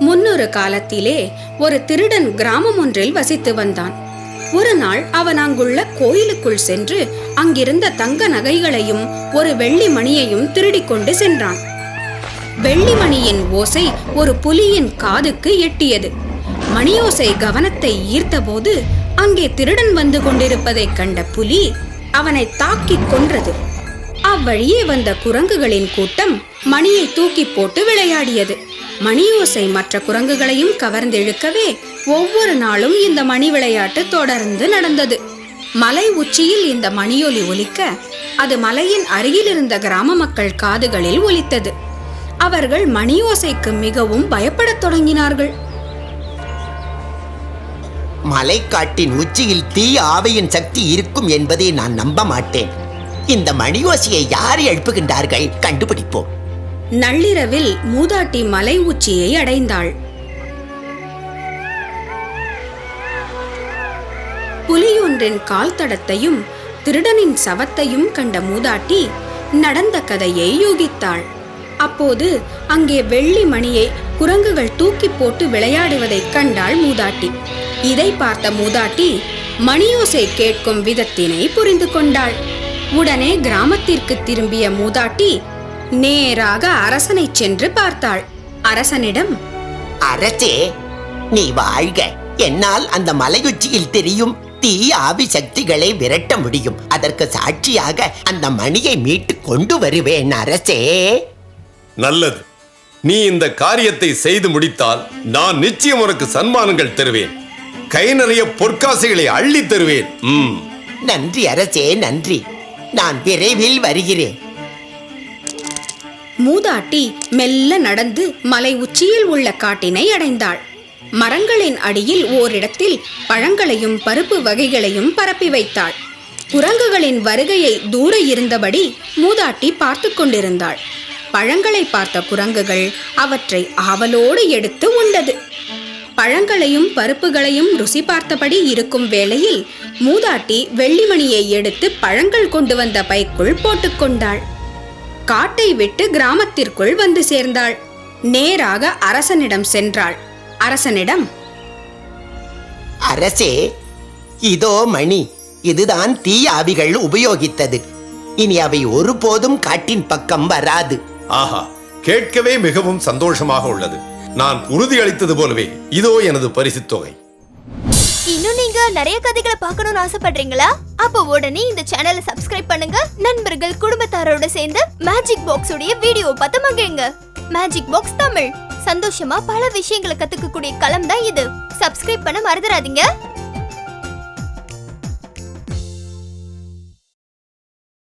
முன்னொரு காலத்திலே ஒரு திருடன் கிராமம் ஒன்றில் வசித்து வந்தான். ஒரு நாள் அவன் அங்குள்ள கோயிலுக்குள் சென்று அங்கிருந்த தங்க நகைகளையும் ஒரு வெள்ளி மணியையும் திருடிக்கொண்டு சென்றான். வெள்ளிமணியின் ஓசை ஒரு புலியின் காதுக்கு எட்டியது. மணியோசை கவனத்தை ஈர்த்தபோது அங்கே திருடன் வந்து கொண்டிருப்பதைக் கண்ட புலி அவனை தாக்கிக் கொன்றது. அவ்வழியே வந்த குரங்குகளின் கூட்டம் மணியை தூக்கி போட்டு விளையாடியது. மணியோசை மற்ற குரங்குகளையும் கவர்ந்தெழுக்கவே ஒவ்வொரு நாளும் இந்த மணி விளையாட்டு தொடர்ந்து நடந்தது. மலை உச்சியில் இந்த மணியொலி ஒலிக்க அது மலையின் அருகில் இருந்த கிராம மக்கள் காதுகளில் ஒலித்தது. அவர்கள் மணியோசைக்கு மிகவும் பயப்படத் தொடங்கினார்கள். மலைக்காட்டின் உச்சியில் தீ ஆவையின் சக்தி இருக்கும் என்பதை நான் நம்ப மாட்டேன் இந்த மணியோசையை யார் எழுப்புகின்றார்கள்? கண்டுபிடிப்போம். நள்ளிரவில் மூதாட்டி மலை உச்சியை அடைந்தாள். புலியொன்றின் கால் தடத்தையும் திருடனின் சவத்தையும் கண்ட மூதாட்டி நடந்த கதையை யூகித்தாள். அப்போது அங்கே வெள்ளி மணியை குரங்குகள் தூக்கி போட்டு விளையாடுவதைக் கண்டாள் மூதாட்டி. இதை பார்த்த மூதாட்டி மணியோசை கேட்கும் விதத்தினை புரிந்து கொண்டாள். உடனே கிராமத்திற்கு திரும்பிய மூதாட்டி நேராக அரசனை சென்று பார்த்தாள். அரசனிடம் அரசே நீ வாழ்க. என்னால் அந்த மலையுச்சியில் தெரியும் தீ ஆவி சக்திகளை விரட்ட முடியும். அதற்கு சாட்சியாக அந்த மணியை மீட்டு கொண்டு வருவேன் அரசே. நல்லது. நீ இந்த காரியத்தை செய்து முடித்தால் நான் நிச்சயம் உனக்கு சன்மானங்கள் தருவேன். கை நிறைய பொற்காசுகளை அள்ளி தருவேன். ம். நன்றி அரசே நன்றி. நான் விரைவில் வருகிறேன். மூதாட்டி மெல்ல நடந்து மலை உச்சியில் உள்ள காட்டினை அடைந்தாள். மரங்களின் அடியில் ஓரிடத்தில் பழங்களையும் பருப்பு வகைகளையும் பரப்பி வைத்தாள். குரங்குகளின் வருகையை தூர இருந்தபடி மூதாட்டி பார்த்து கொண்டிருந்தாள். பழங்களை பார்த்த குரங்குகள் அவற்றை ஆவலோடு எடுத்து உண்டது. பழங்களையும் பருப்புகளையும் ருசி பார்த்தபடி இருக்கும் வேளையில் மூதாட்டி வெள்ளிமணியை எடுத்து பழங்கள் கொண்டு வந்த பைக்குள் போட்டுக்கொண்டாள் காட்டை விட்டு கிராமத்திற்குள் வந்து சேர்ந்தாள். நேராக அரசனிடம் சென்றாள். அரசனிடம் அரசே இதோ மணி. இதுதான் தீ ஆவிகள் உபயோகித்தது. இனி அவை ஒருபோதும் காட்டின் பக்கம் வராது. ஆஹா கேட்கவே மிகவும் சந்தோஷமாக உள்ளது. நான் உறுதியளித்தது போலவே இதோ எனது பரிசுத் தொகை இன்னும் நீங்க நிறைய கதைகளை பார்க்கணும்னு ஆசைப்படுறீங்களா? அப்போ உடனே இந்த சேனலை சப்ஸ்கிரைப் பண்ணுங்க. நண்பர்கள் குடும்பத்தாரோட சேர்ந்து மேஜிக் பாக்ஸ் உடைய வீடியோ பார்த்து மகிழுங்க. Magic box Tamil. சந்தோஷமா பல விஷயங்களை கத்துக்கக்கூடிய களம் தான் இது. சப்ஸ்கிரைப் பண்ண மறந்துடாதீங்க.